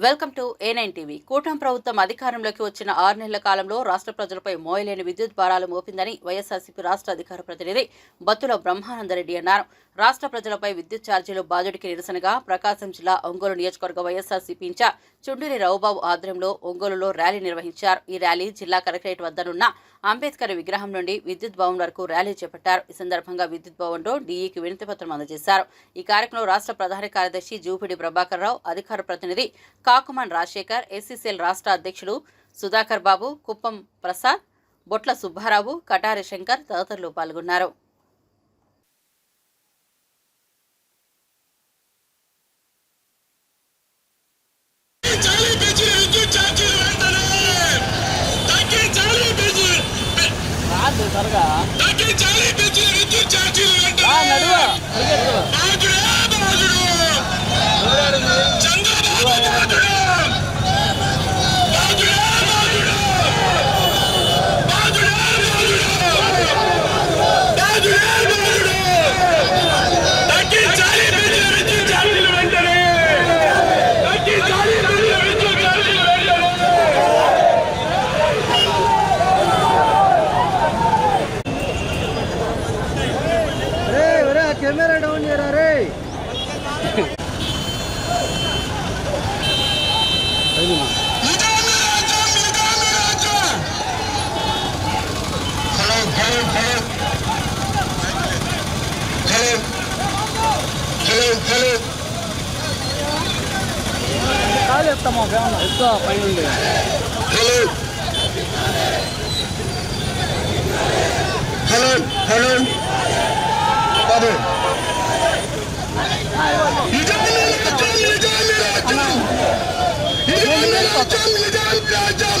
Welcome to A9 TV కూటమి ప్రభుత్వం అధికారంలోకి వచ్చిన ఆరు నెలల కాలంలో రాష్ట్ర ప్రజలపై మోయలేని విద్యుత్ భారాలు మోపిందని వైఎస్ఆర్సీపీ రాష్ట్ర అధికార ప్రతినిధి బత్తుల బ్రహ్మానందరెడ్డి అన్నారు. రాష్ట్ర ప్రజలపై విద్యుత్ ఛార్జీలు బాజుడికి నిరసనగా ప్రకాశం జిల్లా ఒంగోలు నియోజకవర్గ వైఎస్ఆర్సీపీ ఇంచా చుండూరి రావుబాబు ఆధ్వర్యంలో ఒంగోలులో ర్యాలీ నిర్వహించారు. ఈ ర్యాలీ జిల్లా కలెక్టరేట్ వద్దనున్న అంబేద్కర్ విగ్రహం నుండి విద్యుత్ భవన్ వరకు ర్యాలీ చేపట్టారు. ఈ సందర్భంగా విద్యుత్ భవన్లో డీఈకి వినతి పత్రం అందజేశారు. ఈ కార్యక్రమంలో రాష్ట్ర ప్రధాన కార్యదర్శి జూపిడి ప్రభాకర్ రావు అధికార ప్రతినిధి కాకుమాన్ రాజశేఖర్ ఎస్సీసీఎల్ రాష్ట్ర అధ్యక్షులు సుధాకర్ బాబు కుప్పం ప్రసాద్ బొట్ల సుబ్బారావు కటారి శంకర్ తదితరులు పాల్గొన్నారు. కట్టమా ఫ్యాన్ ఎక్కువ పైన ఉంది హలో హలో కాదు రాజ్యం రాజ్యం రాజ్యం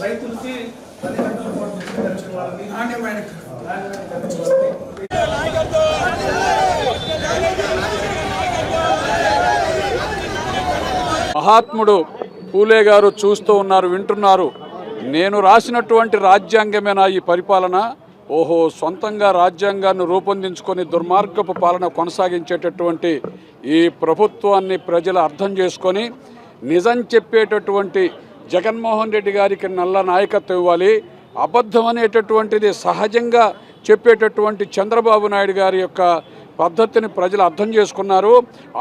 రైతులకి పది గంటల పాటు నాణ్యమైన మహాత్ముడు పూలే గారు చూస్తూ ఉన్నారు వింటున్నారు. నేను రాసినటువంటి రాజ్యాంగమేనా ఈ పరిపాలన? ఓహో సొంతంగా రాజ్యాంగాన్ని రూపొందించుకొని దుర్మార్గపు పాలన కొనసాగించేటటువంటి ఈ ప్రభుత్వాన్ని ప్రజలు అర్థం చేసుకొని నిజం చెప్పేటటువంటి జగన్మోహన్ రెడ్డి గారికి నల్ల నాయకత్వం ఇవ్వాలి. అబద్ధం అనేటటువంటిది సహజంగా చెప్పేటటువంటి చంద్రబాబు నాయుడు గారి యొక్క పద్ధతిని ప్రజలు అర్థం చేసుకున్నారు.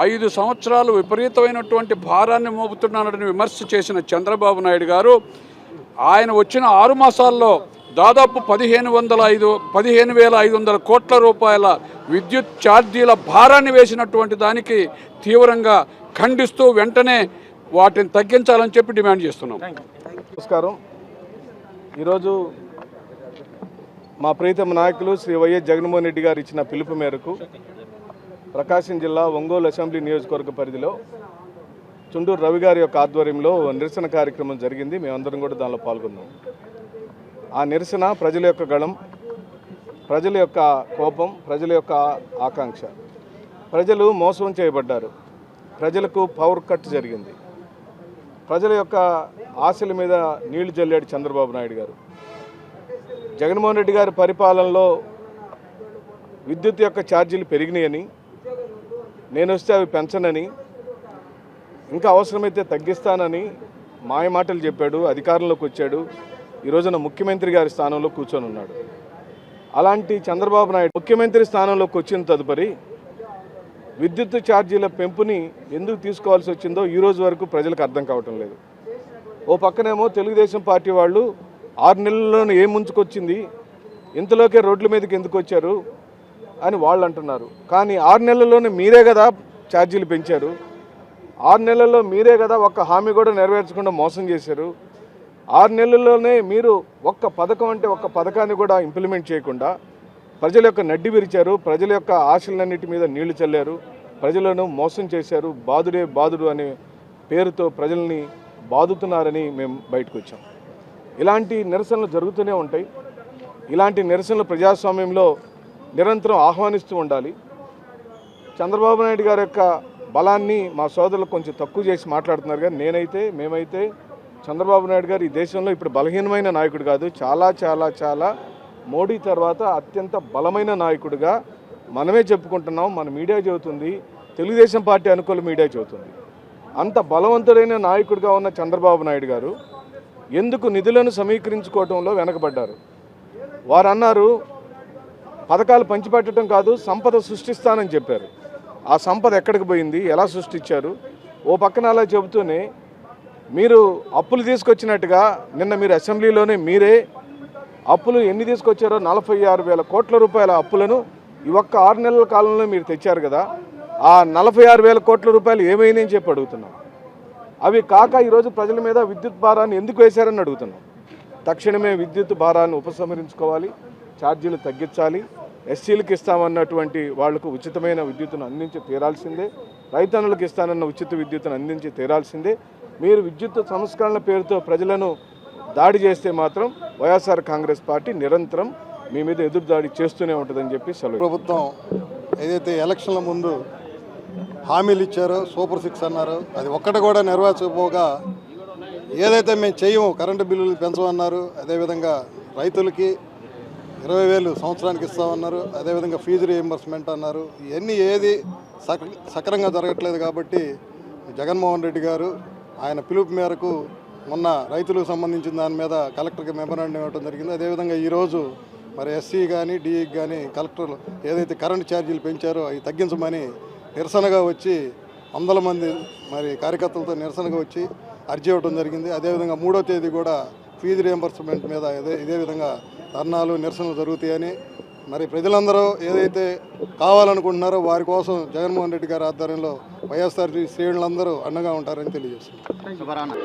ఐదు సంవత్సరాలు విపరీతమైనటువంటి భారాన్ని మోపుతున్నాడని విమర్శ చేసిన చంద్రబాబు నాయుడు గారు ఆయన వచ్చిన ఆరు మాసాల్లో దాదాపు పదిహేను వందల ఐదు పదిహేను వేల ఐదు వందల కోట్ల రూపాయల విద్యుత్ ఛార్జీల భారాన్ని వేసినటువంటి దానికి తీవ్రంగా ఖండిస్తూ వెంటనే వాటిని తగ్గించాలని చెప్పి డిమాండ్ చేస్తున్నాం. నమస్కారం. ఈరోజు మా ప్రీతమ నాయకులు శ్రీ వైఎస్ జగన్మోహన్ రెడ్డి గారు ఇచ్చిన పిలుపు మేరకు ప్రకాశం జిల్లా ఒంగోలు అసెంబ్లీ నియోజకవర్గ పరిధిలో చుండూరు రవి గారి యొక్క ఆధ్వర్యంలో నిరసన కార్యక్రమం జరిగింది. మేమందరం కూడా దానిలో పాల్గొన్నాం. ఆ నిరసన ప్రజల యొక్క గళం ప్రజల యొక్క కోపం ప్రజల యొక్క ఆకాంక్ష. ప్రజలు మోసం చేయబడ్డారు. ప్రజలకు పవర్ కట్ జరిగింది. ప్రజల యొక్క ఆశల మీద నీళ్ళు జల్లాడు చంద్రబాబు నాయుడు గారు. జగన్మోహన్ రెడ్డి గారి పరిపాలనలో విద్యుత్ యొక్క ఛార్జీలు పెరిగినాయని నేను వస్తే అవి పెంచనని ఇంకా అవసరమైతే తగ్గిస్తానని మాయ మాటలు చెప్పాడు అధికారంలోకి వచ్చాడు ఈ రోజున ముఖ్యమంత్రి గారి స్థానంలో కూర్చొని ఉన్నాడు. అలాంటి చంద్రబాబు నాయుడు ముఖ్యమంత్రి స్థానంలోకి వచ్చిన తదుపరి విద్యుత్ ఛార్జీల పెంపుని ఎందుకు తీసుకోవాల్సి వచ్చిందో ఈ రోజు వరకు ప్రజలకు అర్థం కావటం లేదు. ఓ పక్కనేమో తెలుగుదేశం పార్టీ వాళ్ళు ఆరు నెలల్లోనే ఏం ముంచుకొచ్చింది ఇంతలోకే రోడ్ల మీదకి ఎందుకు వచ్చారు అని వాళ్ళు అంటున్నారు. కానీ ఆరు నెలల్లోనే మీరే కదా ఛార్జీలు పెంచారు. ఆరు నెలల్లో మీరే కదా ఒక్క హామీ కూడా నెరవేర్చకుండా మోసం చేశారు. ఆరు నెలల్లోనే మీరు ఒక్క పథకం అంటే ఒక్క పథకాన్ని కూడా ఇంప్లిమెంట్ చేయకుండా ప్రజల యొక్క నడ్డి విరిచారు ప్రజల యొక్క ఆశలన్నిటి మీద నీళ్ళు చల్లారు ప్రజలను మోసం చేశారు బాధుడే బాధుడు అనే పేరుతో ప్రజల్ని బాదుతున్నారని మేము బయటకు వచ్చాం. ఇలాంటి నిరసనలు జరుగుతూనే ఉంటాయి. ఇలాంటి నిరసనలు ప్రజాస్వామ్యంలో నిరంతరం ఆహ్వానిస్తూ ఉండాలి. చంద్రబాబు నాయుడు గారి యొక్క బలాన్ని మా సోదరులు కొంచెం తక్కువ చేసి మాట్లాడుతున్నారు కానీ నేనైతే మేమైతే చంద్రబాబు నాయుడు గారు ఈ దేశంలో ఇప్పుడు బలహీనమైన నాయకుడు కాదు. చాలా చాలా చాలా మోడీ తర్వాత అత్యంత బలమైన నాయకుడిగా మనమే చెప్పుకుంటున్నాం మన మీడియా చెబుతుంది తెలుగుదేశం పార్టీ అనుకూల మీడియా చెబుతుంది. అంత బలవంతుడైన నాయకుడిగా ఉన్న చంద్రబాబు నాయుడు గారు ఎందుకు నిధులను సమీకరించుకోవడంలో వెనకబడ్డారు? వారు అన్నారు పథకాలు పంచిపెట్టడం కాదు సంపద సృష్టిస్తానని చెప్పారు. ఆ సంపద ఎక్కడికి పోయింది ఎలా సృష్టించారు? ఓ పక్కన అలా చెబుతూనే మీరు అప్పులు తీసుకొచ్చినట్టుగా నిన్న మీరు అసెంబ్లీలోనే మీరే అప్పులు ఎన్ని తీసుకొచ్చారో నలభై ఆరు వేల కోట్ల రూపాయల అప్పులను ఈ ఒక్క ఆరు నెలల కాలంలో మీరు తెచ్చారు కదా ఆ నలభై ఆరు వేల కోట్ల రూపాయలు ఏమైందని చెప్పి అడుగుతున్నాం. అవి కాక ఈరోజు ప్రజల మీద విద్యుత్ భారాన్ని ఎందుకు వేశారని అడుగుతున్నాం. తక్షణమే విద్యుత్ భారాన్ని ఉపసంహరించుకోవాలి ఛార్జీలు తగ్గించాలి ఎస్సీలకు ఇస్తామన్నటువంటి వాళ్ళకు ఉచితమైన విద్యుత్తును అందించి తీరాల్సిందే రైతన్నులకు ఇస్తానన్న ఉచిత విద్యుత్తును అందించి తీరాల్సిందే. మీరు విద్యుత్ సంస్కరణల పేరుతో ప్రజలను దాడి చేస్తే మాత్రం వైఎస్ఆర్ కాంగ్రెస్ పార్టీ నిరంతరం మీ మీద ఎదురు దాడి చేస్తూనే ఉంటుందని చెప్పి సెలవు. ప్రభుత్వం ఏదైతే ఎలక్షన్ల ముందు హామీలు ఇచ్చారో సూపర్ సిక్స్ అన్నారు అది ఒక్కటి కూడా నెరవేర్చకపోగా ఏదైతే మేము చేయము కరెంటు బిల్లులు పెంచమన్నారు అదేవిధంగా రైతులకి ఇరవై వేలు సంవత్సరానికి ఇస్తామన్నారు అదేవిధంగా ఫీజు రీఎంబర్స్మెంట్ అన్నారు ఇవన్నీ ఏది సక్ర సక్రంగా జరగట్లేదు కాబట్టి జగన్మోహన్ రెడ్డి గారు ఆయన పిలుపు మేరకు మొన్న రైతులకు సంబంధించిన దాని మీద కలెక్టర్కి మెమరాండం ఇవ్వడం జరిగింది. అదేవిధంగా ఈరోజు మరి ఎస్సీ కానీ డిఈకి కానీ కలెక్టర్లు ఏదైతే కరెంటు ఛార్జీలు పెంచారో అవి తగ్గించమని నిరసనగా వచ్చి వందల మంది మరి కార్యకర్తలతో నిరసనగా వచ్చి అర్జీ ఇవ్వడం జరిగింది. అదేవిధంగా మూడో తేదీ కూడా ఫీజు రియంబర్స్మెంట్ మీద ఇదే ఇదే విధంగా ధర్నాలు నిరసనలు జరుగుతాయని మరి ప్రజలందరూ ఏదైతే కావాలనుకుంటున్నారో వారి కోసం జగన్మోహన్ రెడ్డి గారి ఆధ్వర్యంలో వైఎస్ఆర్ శ్రేణులందరూ అండగా ఉంటారని తెలియజేస్తున్నారు.